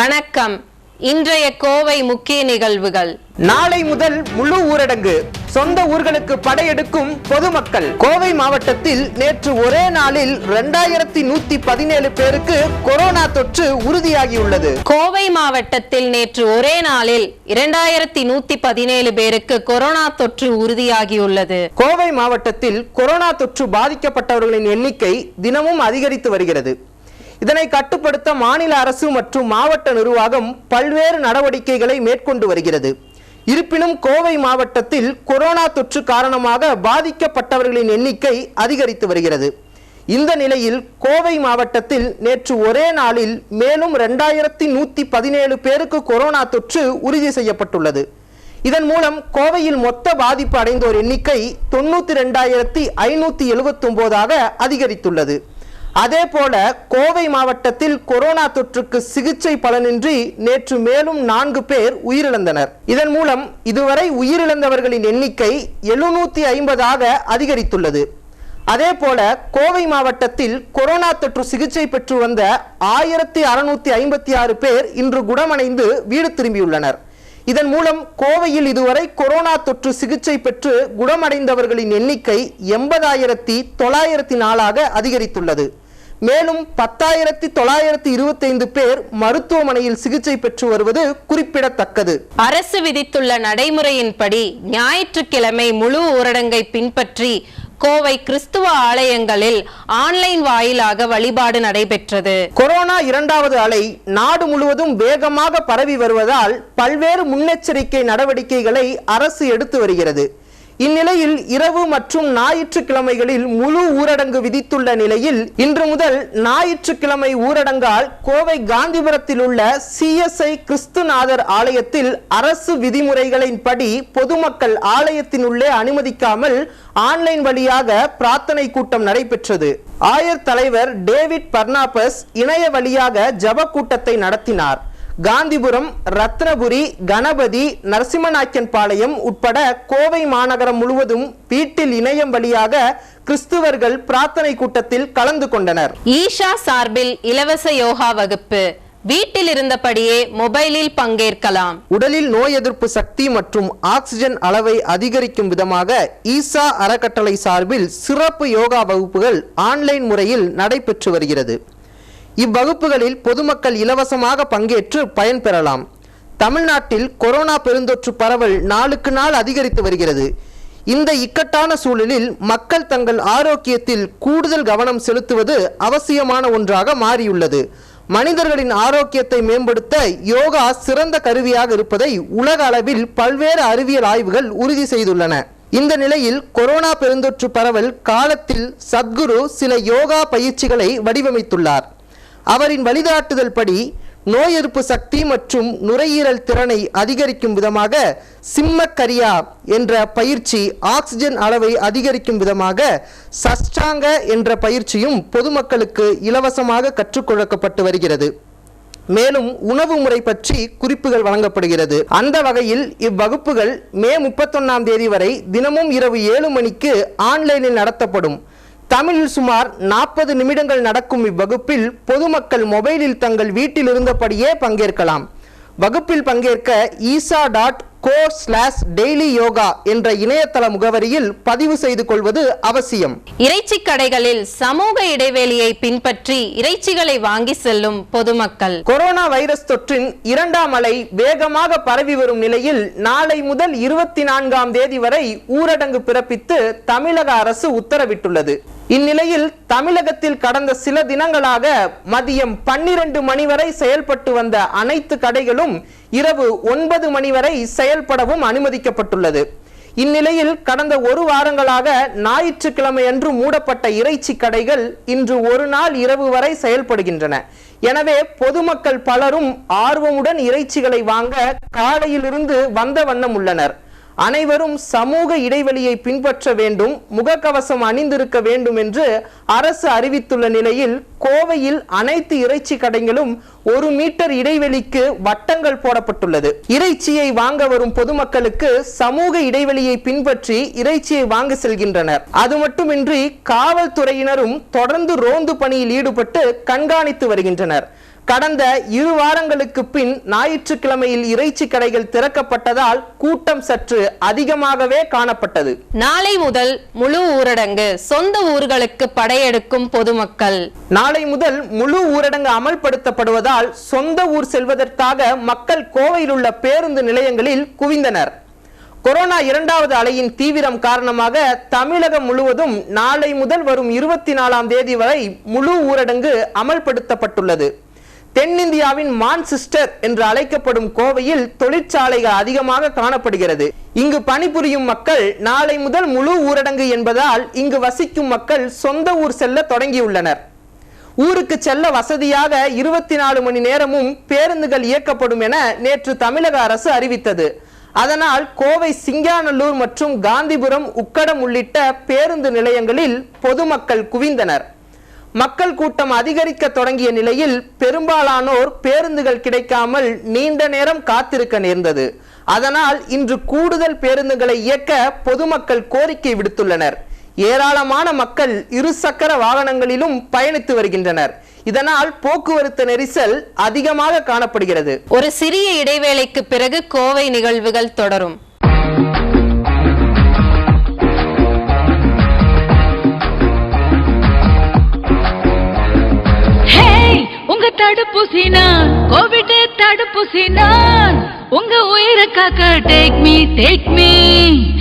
வணக்கம். இன்றைய கோவை முக்கிய நிகழ்வுகள். நாளை முதல் முழு ஊரடங்கு. சொந்த ஊர்களுக்கு படையெடுக்கும் பொதுமக்கள். கோவை மாவட்டத்தில் நேற்று ஒரே நாளில் இரண்டாயிரத்தி நூத்தி பதினேழு பேருக்கு கொரோனா தொற்று உறுதியாகியுள்ளது. கோவை மாவட்டத்தில் நேற்று ஒரே நாளில் இரண்டாயிரத்தி நூத்தி பதினேழு பேருக்கு கொரோனா தொற்று உறுதியாகியுள்ளது. கோவை மாவட்டத்தில் கொரோனா தொற்று பாதிக்கப்பட்டவர்களின் எண்ணிக்கை தினமும் அதிகரித்து வருகிறது. இதனை கட்டுப்படுத்த மாநில அரசு மற்றும் மாவட்ட நிர்வாகம் பல்வேறு நடவடிக்கைகளை மேற்கொண்டு வருகிறது. இருப்பினும் கோவை மாவட்டத்தில் கொரோனா தொற்று காரணமாக பாதிக்கப்பட்டவர்களின் எண்ணிக்கை அதிகரித்து வருகிறது. இந்த நிலையில் கோவை மாவட்டத்தில் நேற்று ஒரே நாளில் மேலும் ரெண்டாயிரத்தி நூத்தி பதினேழு பேருக்கு கொரோனா தொற்று உறுதி செய்யப்பட்டுள்ளது. இதன் மூலம் கோவையில் மொத்த பாதிப்பு அடைந்தோர் எண்ணிக்கை தொண்ணூத்தி ரெண்டாயிரத்தி ஐநூத்தி எழுபத்தி ஒன்பதாக அதிகரித்துள்ளது. அதே போல கோவை மாவட்டத்தில் கொரோனா தொற்றுக்கு சிகிச்சை பலனின்றி நேற்று மேலும் நான்கு பேர் உயிரிழந்தனர். இதன் மூலம் இதுவரை உயிரிழந்தவர்களின் எண்ணிக்கை எழுநூத்தி ஐம்பதாக அதிகரித்துள்ளது. அதே போல கோவை மாவட்டத்தில் கொரோனா தொற்று சிகிச்சை பெற்று வந்த ஆயிரத்தி அறுநூத்தி ஐம்பத்தி ஆறு பேர் இன்று குணமடைந்து வீடு திரும்பியுள்ளனர். இதன் மூலம் கோவையில் இதுவரை கொரோனா தொற்று சிகிச்சை பெற்று குணமடைந்தவர்களின் எண்ணிக்கை எண்பதாயிரத்தி தொள்ளாயிரத்தி நாலாக அதிகரித்துள்ளது. மேலும் பத்தாயிரத்தி தொள்ளாயிரத்தி இருபத்தைந்து பேர் மருத்துவமனையில் சிகிச்சை பெற்று வருவது குறிப்பிடத்தக்கது. அரசு விதித்துள்ள நடைமுறையின்படி ஞாயிற்றுக்கிழமை முழு ஊரடங்கை பின்பற்றி கோவை கிறிஸ்துவ ஆலயங்களில் ஆன்லைன் வாயிலாக வழிபாடு நடைபெற்றது. கொரோனா இரண்டாவது அலை நாடு முழுவதும் வேகமாக பரவி வருவதால் பல்வேறு முன்னெச்சரிக்கை நடவடிக்கைகளை அரசு எடுத்து வருகிறது. இந்நிலையில் இரவு மற்றும் ஞாயிற்றுக்கிழமைகளில் முழு ஊரடங்கு விதித்துள்ள நிலையில் இன்று முதல் ஞாயிற்றுக்கிழமை ஊரடங்கால் கோவை காந்திபுரத்தில் உள்ள சிஎஸ்ஐ கிறிஸ்துநாதர் ஆலயத்தில் அரசு விதிமுறைகளின்படி பொதுமக்கள் ஆலயத்தின் உள்ளே அனுமதிக்காமல் ஆன்லைன் வழியாக பிரார்த்தனை கூட்டம் நடைபெற்றது. ஆயர் தலைவர் டேவிட் பர்னாபஸ் இணைய வழியாக ஜப கூட்டத்தை நடத்தினார். காந்திபுரம் ரத்னபுரி கணபதி நரசிம்மநாயக்கன் பாளையம் உட்பட கோவை மாநகரம் முழுவதும் வீட்டில் இணையம் வழியாக கிறிஸ்துவர்கள் பிரார்த்தனை கூட்டத்தில் கலந்து கொண்டனர். ஈஷா சார்பில் இலவச யோகா வகுப்பு. வீட்டில் இருந்தபடியே மொபைலில் பங்கேற்கலாம். உடலில் நோய் எதிர்ப்பு சக்தி மற்றும் ஆக்சிஜன் அளவை அதிகரிக்கும் விதமாக ஈசா அறக்கட்டளை சார்பில் சிறப்பு யோகா வகுப்புகள் ஆன்லைன் முறையில் நடைபெற்று வருகிறது. இவ்வகுப்புகளில் பொதுமக்கள் இலவசமாக பங்கேற்று பயன்பெறலாம் தமிழ்நாட்டில் கொரோனா பெருந்தொற்று பரவல் நாளுக்கு நாள் அதிகரித்து வருகிறது. இந்த இக்கட்டான சூழலில் மக்கள் தங்கள் ஆரோக்கியத்தில் கூடுதல் கவனம் செலுத்துவது அவசியமான ஒன்றாக மாறியுள்ளது. மனிதர்களின் ஆரோக்கியத்தை மேம்படுத்த யோகா சிறந்த கருவியாக இருப்பதை உலக அளவில் பல்வேறு அறிவியல் ஆய்வுகள் உறுதி செய்துள்ளன. இந்த நிலையில் கொரோனா பெருந்தொற்று பரவல் காலத்தில் சத்குரு சில யோகா பயிற்சிகளை வடிவமைத்துள்ளார். அவரின் வழிகாட்டுதல் படி நோய் எதிர்ப்பு சக்தி மற்றும் நுரையீரல் திறனை அதிகரிக்கும் விதமாக சிம்மக்கரியா என்ற பயிற்சி ஆக்சிஜன் அளவை அதிகரிக்கும் விதமாக சஷ்டாங்க என்ற பயிற்சியும் பொதுமக்களுக்கு இலவசமாக கற்றுக்கொடுக்கப்பட்டு வருகிறது. மேலும் உணவு முறை பற்றி குறிப்புகள் வழங்கப்படுகிறது. அந்த வகையில் இவ்வகுப்புகள் மே முப்பத்தொன்னாம் தேதி வரை தினமும் இரவு ஏழு மணிக்கு ஆன்லைனில் நடத்தப்படும். தமிழில் சுமார் நாற்பது நிமிடங்கள் நடக்கும் இவ்வகுப்பில் பொதுமக்கள் மொபைலில் தங்கள் வீட்டில் இருந்தபடியே பங்கேற்கலாம். வகுப்பில் பங்கேற்க Isha dot co slash daily yoga என்ற இணையதள முகவரியில் பதிவு செய்து கொள்வது அவசியம். இறைச்சி கடைகளில் சமூக இடைவெளியை பின்பற்றி இறைச்சிகளை வாங்கி செல்லும் பொதுமக்கள். கொரோனா வைரஸ் தொற்றின் இரண்டாம் அலை வேகமாக பரவி வரும் நிலையில் நாளை முதல் இருபத்தி நான்காம் தேதி வரை ஊரடங்கு பிறப்பித்து தமிழக அரசு உத்தரவிட்டுள்ளது. இந்நிலையில் தமிழகத்தில் கடந்த சில தினங்களாக மதியம் பன்னிரண்டு மணி வரை செயல்பட்டு வந்த அனைத்து கடைகளும் இரவு ஒன்பது மணி வரை செயல்படவும் அனுமதிக்கப்பட்டுள்ளது. இந்நிலையில் கடந்த ஒரு வாரங்களாக ஞாயிற்றுக்கிழமை அன்று மூடப்பட்ட இறைச்சி கடைகள் இன்று ஒரு நாள் இரவு வரை செயல்படுகின்றன. எனவே பொதுமக்கள் பலரும் ஆர்வமுடன் இறைச்சிகளை வாங்க காலையிலிருந்து வந்த வண்ணம் உள்ளனர். அனைவரும் சமூக இடைவெளியை பின்பற்ற வேண்டும் முகக்கவசம் அணிந்திருக்க வேண்டும் என்று அரசு அறிவித்துள்ள நிலையில் கோவையில் அனைத்து இறைச்சி கடைகளும் ஒரு மீட்டர் இடைவெளிக்கு வட்டங்கள் போடப்பட்டுள்ளது. இறைச்சியை வாங்க வரும் பொதுமக்களுக்கு சமூக இடைவெளியை பின்பற்றி இறைச்சியை வாங்க செல்கின்றனர். அது மட்டுமின்றி காவல்துறையினரும் தொடர்ந்து ரோந்து பணியில் ஈடுபட்டு கண்காணித்து வருகின்றனர். கடந்த இரு வாரங்களுக்கு பின் ஞாயிற்றுக்கிழமையில் இறைச்சி கடைகள் திறக்கப்பட்டதால் கூட்டம் சற்று அதிகமாகவே காணப்பட்டது. நாளை முதல் முழு ஊரடங்கு சொந்த ஊர்களுக்கு படையெடுக்கும் பொதுமக்கள். நாளை முதல் முழு ஊரடங்கு அமல்படுத்தப்படுவதால் சொந்த ஊர் செல்வதற்காக மக்கள் கோவையில் உள்ள பேருந்து நிலையங்களில் குவிந்தனர். கொரோனா இரண்டாவது அலையின் தீவிரம் காரணமாக தமிழகம் முழுவதும் நாளை முதல் வரும் இருபத்தி நாலாம் தேதி வரை முழு ஊரடங்கு அமல்படுத்தப்பட்டுள்ளது. தென்னிந்தியாவின் மான்சிஸ்டர் என்று அழைக்கப்படும் கோவையில் தொழிற்சாலைகள் அதிகமாக காணப்படுகிறது. இங்கு பணிபுரியும் மக்கள் நாளை முதல் முழு ஊரடங்கு என்பதால் இங்கு வசிக்கும் மக்கள் சொந்த ஊர் செல்ல தொடங்கியுள்ளனர். ஊருக்கு செல்ல வசதியாக இருபத்தி நாலு மணி நேரமும் பேருந்துகள் இயக்கப்படும் என நேற்று தமிழக அரசு அறிவித்தது. அதனால் கோவை சிங்காநல்லூர் மற்றும் காந்திபுரம் உக்கடம் உள்ளிட்ட பேருந்து நிலையங்களில் பொதுமக்கள் குவிந்தனர். மக்கள் கூட்டம் அதிகரிக்க தொடங்கிய நிலையில் பெரும்பாலானோர் பேருந்துகள் கிடைக்காமல் நீண்ட நேரம் காத்திருக்க நேர்ந்தது. அதனால் இன்று கூடுதல் பேருந்துகளை இயக்க பொதுமக்கள் கோரிக்கை விடுத்துள்ளனர். ஏராளமான மக்கள் இருசக்கர வாகனங்களிலும் பயணித்து வருகின்றனர். இதனால் போக்குவரத்து நெரிசல் அதிகமாக காணப்படுகிறது. ஒரு சிறிய இடைவேளைக்கு பிறகு கோவை நிகழ்வுகள் தொடரும். தடுப்பூசி நான் கோவிட் தடுப்பூசி நான் உங்க உயிரை காக்க take me take me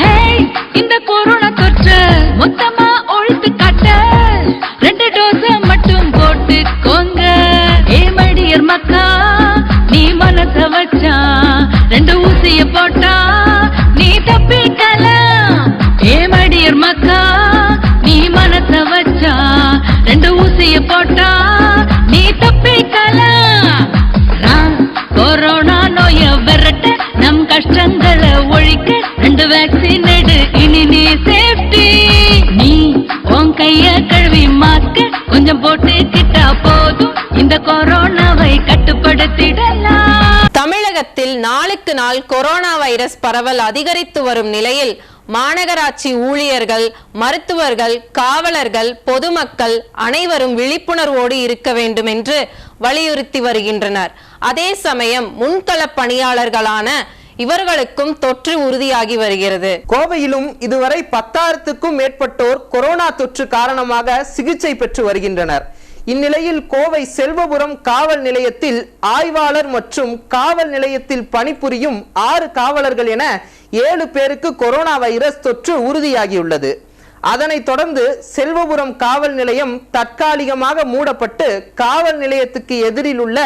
hey இந்த கொரோனா தொற்று மொத்தமா ஒழித்து காட்ட. ரெண்டு டோஸ் மட்டும் போட்டுக்கோங்க ஏ இந்த கொரோனாவை கட்டுப்படுத்திடலாம். தமிழகத்தில் நாளுக்கு நாள் கொரோனா வைரஸ் பரவல் அதிகரித்து வரும் நிலையில் மாநகராட்சி ஊழியர்கள் மருத்துவர்கள் காவலர்கள் பொதுமக்கள் அனைவரும் விழிப்புணர்வோடு இருக்க வேண்டும் என்று வலியுறுத்தி வருகின்றனர். அதே சமயம் முன்கள பணியாளர்களான இவர்களுக்கும் தொற்று உறுதியாகி வருகிறது. கோவையிலும் இதுவரை பத்தாயிரத்துக்கும் மேற்பட்டோர் கொரோனா தொற்று காரணமாக சிகிச்சை பெற்று வருகின்றனர். இந்நிலையில் கோவை செல்வபுரம் காவல் நிலையத்தில் ஆய்வாளர் மற்றும் காவல் நிலையத்தில் பணிபுரியும் ஆறு காவலர்கள் என ஏழு பேருக்கு கொரோனா வைரஸ் தொற்று உறுதியாகியுள்ளது. அதனைத் தொடர்ந்து செல்வபுரம் காவல் நிலையம் தற்காலிகமாக மூடப்பட்டு காவல் நிலையத்துக்கு எதிரில் உள்ள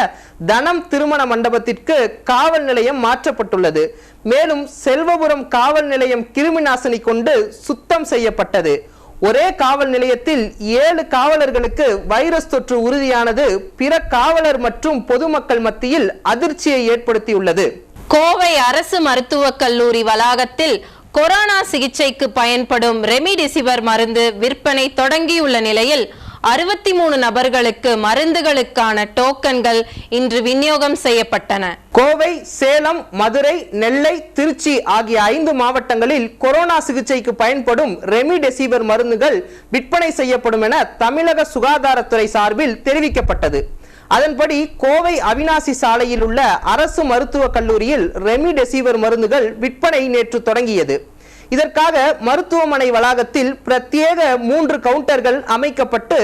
தனம் திருமண மண்டபத்திற்கு காவல் நிலையம் மாற்றப்பட்டுள்ளது. மேலும் செல்வபுரம் காவல் நிலையம் கிருமி நாசினி கொண்டு சுத்தம் செய்யப்பட்டது. ஒரே காவல் நிலையத்தில் ஏழு காவலர்களுக்கு வைரஸ் தொற்று உறுதியானது பிற காவலர் மற்றும் பொதுமக்கள் மத்தியில் அதிர்ச்சியை ஏற்படுத்தியுள்ளது. கோவை அரசு மருத்துவக் கல்லூரி வளாகத்தில் கொரோனா சிகிச்சைக்கு பயன்படும் ரெமிடிசிவர் மருந்து விற்பனை தொடங்கியுள்ள நிலையில் அறுபத்தி மூணு நபர்களுக்கு மருந்துகளுக்கான டோக்கன்கள் இன்று விநியோகம் செய்யப்பட்டன. கோவை சேலம் மதுரை நெல்லை திருச்சி ஆகிய ஐந்து மாவட்டங்களில் கொரோனா சிகிச்சைக்கு பயன்படும் ரெமிடெசிவர் மருந்துகள் விற்பனை செய்யப்படும் என தமிழக சுகாதாரத்துறை சார்பில் தெரிவிக்கப்பட்டது. அதன்படி கோவை அவினாசி சாலையில் உள்ள அரசு மருத்துவக் கல்லூரியில் ரெமிடெசிவர் மருந்துகள் விற்பனை நேற்று தொடங்கியது. இதற்காக மருத்துவமனை வளாகத்தில் பிரத்யேக மூன்று கவுண்டர்கள் அமைக்கப்பட்டு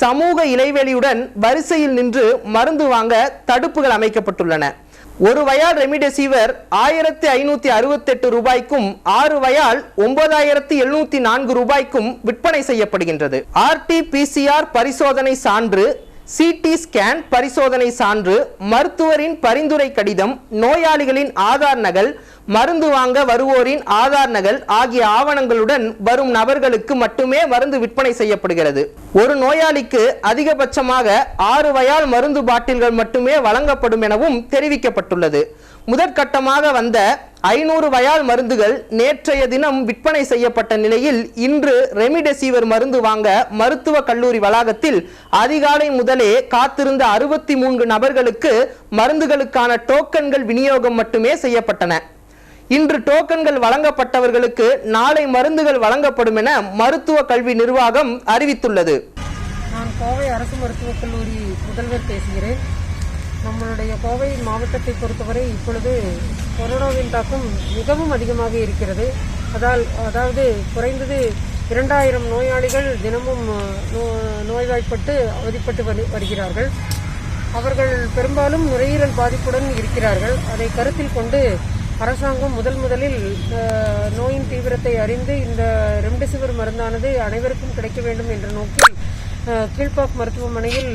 சமூக இடைவெளியுடன் வரிசையில் நின்று மருந்து வாங்க தடுப்புகள் அமைக்கப்பட்டுள்ளன. ஒரு வயால் ரெமிடெசிவர் ஆயிரத்தி ஐநூத்தி அறுபத்தெட்டு ரூபாய்க்கும் ஆறு வயால் ஒன்பதாயிரத்தி எழுநூத்தி நான்கு ரூபாய்க்கும் விற்பனை செய்யப்படுகின்றது. ஆர்டிபிசிஆர் பரிசோதனை சான்று சிடி ஸ்கேன் பரிசோதனை சான்று மருத்துவரின் பரிந்துரை கடிதம் நோயாளிகளின் ஆதார் நகல் மருந்து வாங்க வருவோரின் ஆதார் நகல் ஆகிய ஆவணங்களுடன் வரும் நபர்களுக்கு மட்டுமே மருந்து விற்பனை செய்யப்படுகிறது. ஒரு நோயாளிக்கு அதிகபட்சமாக ஆறு வயால் மருந்து பாட்டில்கள் மட்டுமே வழங்கப்படும் எனவும் தெரிவிக்கப்பட்டுள்ளது. முதற்கட்டமாக வந்த ஐநூறு வயால் மருந்துகள் நேற்றைய தினம் விற்பனை செய்யப்பட்ட நிலையில் இன்று ரெமிடெசிவர் மருந்து வாங்க மருத்துவ கல்லூரி வளாகத்தில் அதிகாலை முதலே காத்திருந்த அறுபத்தி மூன்று நபர்களுக்கு மருந்துகளுக்கான டோக்கன்கள் விநியோகம் மட்டுமே செய்யப்பட்டன. இன்று டோக்கன்கள் வழங்கப்பட்டவர்களுக்கு நாளை மருந்துகள் வழங்கப்படும் என மருத்துவ கல்வி நிர்வாகம் அறிவித்துள்ளது. நான் கோவை அரசு மருத்துவக் கல்லூரி முதல்வர் பேசுகிறேன். நம்மளுடைய கோவை மாவட்டத்தை பொறுத்தவரை இப்பொழுது கொரோனாவின் தாக்கம் மிகவும் அதிகமாக இருக்கிறது. அதால் அதாவது குறைந்தது இரண்டாயிரம் நோயாளிகள் தினமும் நோ- நோய்வாய்ப்பட்டு அவதிப்பட்டு வரு- வருகிறார்கள். அவர்கள் பெரும்பாலும் நுரையீரல் பாதிப்புடன் இருக்கிறார்கள். அதை கருத்தில் கொண்டு அரசாங்கம் முதல் முதலில் நோயின் தீவிரத்தை அறிந்து இந்த ரெம்டெசிவிர் மருந்தானது அனைவருக்கும் கிடைக்க வேண்டும் என்ற நோக்கில் கீழ்பாக் கீழ்ப்பாக் மருத்துவமனையில்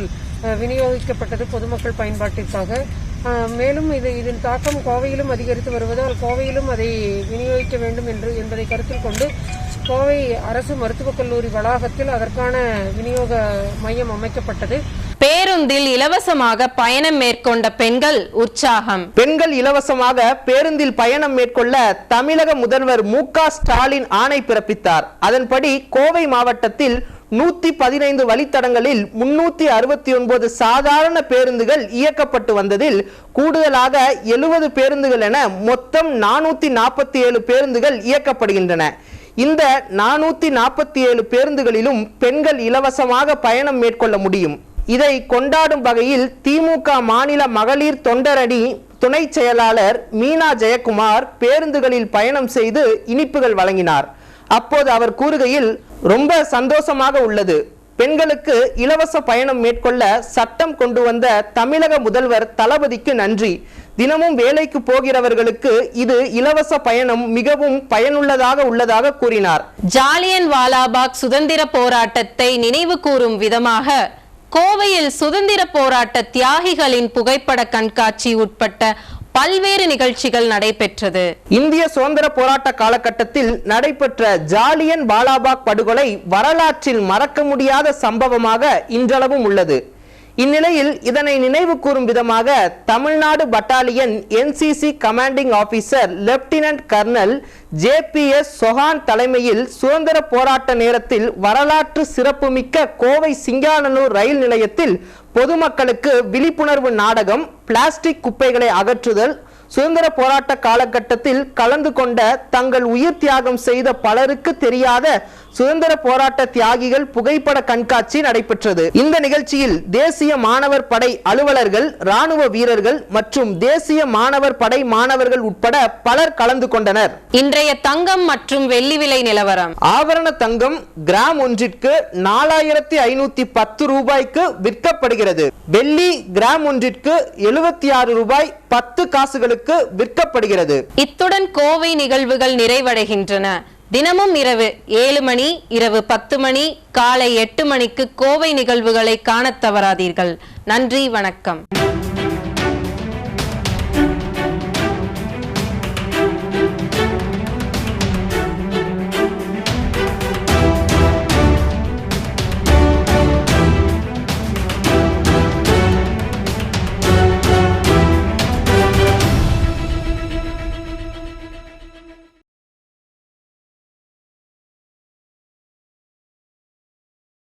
விநியோகிக்கப்பட்டது பொதுமக்கள் பயன்பாட்டிற்காக. மேலும் இது இதன் தாக்கம் கோவையிலும் அதிகரித்து வருவதால் கோவையிலும் அதை விநியோகிக்க வேண்டும் என்று என்பதை கருத்தில் கொண்டு கோவை அரசு மருத்துவக் கல்லூரி வளாகத்தில் அதற்கான விநியோக மையம் அமைக்கப்பட்டது. பேருந்தில் இலவசமாக பயணம் மேற்கொண்ட பெண்கள் உற்சாகம். பெண்கள் இலவசமாக பேருந்தில் பயணம் மேற்கொள்ள தமிழக முதல்வர் மு ஸ்டாலின் ஆணை பிறப்பித்தார். அதன்படி கோவை மாவட்டத்தில் நூத்தி பதினைந்து வழித்தடங்களில் முன்னூத்தி அறுபத்தி ஒன்பது சாதாரண பேருந்துகள் இயக்கப்பட்டு வந்ததில் கூடுதலாக எழுபது பேருந்துகள் என மொத்தம் நானூத்தி நாற்பத்தி ஏழு பேருந்துகள் இயக்கப்படுகின்றன. இந்த நானூத்தி நாற்பத்தி ஏழு பேருந்துகளிலும் பெண்கள் இலவசமாக பயணம் மேற்கொள்ள முடியும். இதை கொண்டாடும் வகையில் திமுக மாநில மகளிர் தொண்டரணி துணை செயலாளர் மீனா ஜெயக்குமார் பேருந்துகளில் பயணம் செய்து இனிப்புகள் வழங்கினார். அப்போது அவர் கூறுகையில் ரொம்ப சந்தோஷமாக உள்ளது. பெண்களுக்கு இலவச பயணம் மேற்கொள்ள சட்டம் கொண்டு வந்த தமிழக முதல்வர் தளபதிக்கு நன்றி. தினமும் வேலைக்கு போகிறவர்களுக்கு இது இலவச பயணம் மிகவும் பயனுள்ளதாக உள்ளதாக கூறினார். ஜாலியன் வாலாபாக் சுதந்திர போராட்டத்தை நினைவு கூறும் விதமாக கோவையில் சுதந்திர போராட்ட தியாகிகளின் புகைப்பட கண்காட்சி உட்பட்ட பல்வேறு நிகழ்ச்சிகள் நடைபெற்றது. இந்திய சுதந்திர போராட்ட காலகட்டத்தில் நடைபெற்ற ஜாலியன் வாலாபாக் படுகொலை வரலாற்றில் மறக்க முடியாத சம்பவமாக இன்றளவும் உள்ளது. இந்நிலையில் இதனை நினைவு கூறும் விதமாக Tamil Nadu battalion NCC commanding officer lieutenant colonel JBS Sohan தலைமையில் சுதந்திர போராட்ட நேரத்தில் வரலாற்று சிறப்புமிக்க கோவை சிங்கானல்லூர் ரயில் நிலையத்தில் பொதுமக்களுக்கு விழிப்புணர்வு நாடகம் பிளாஸ்டிக் குப்பைகளை அகற்றுதல் சுதந்திர போராட்ட காலகட்டத்தில் கலந்து கொண்ட தங்கள் உயிர் தியாகம் செய்த பலருக்கு தெரியாத சுதந்திர போராட்ட தியாகிகள் புகைப்பட கண்காட்சி நடைபெற்றது. இந்த நிகழ்ச்சியில் தேசிய மாணவர் படை அலுவலர்கள் ராணுவ வீரர்கள் மற்றும் தேசிய மாணவர் படை மாணவர்கள் உட்பட பலர் கலந்து கொண்டனர். இன்றைய தங்கம் மற்றும் வெள்ளி விலை நிலவரம். ஆபரண தங்கம் கிராம் ஒன்றிற்கு நாலாயிரத்தி ஐநூத்தி பத்து ரூபாய்க்கு விற்கப்படுகிறது. வெள்ளி கிராம் ஒன்றிற்கு எழுபத்தி ஆறு ரூபாய் பத்து காசுகளுக்கு விற்கப்படுகிறது. இத்துடன் கோவை நிகழ்வுகள் நிறைவடைகின்றன. தினமும் இரவு ஏழு மணி இரவு பத்து மணி காலை எட்டு மணிக்கு கோவை நிகழ்வுகளை காணத் தவறாதீர்கள். நன்றி வணக்கம்.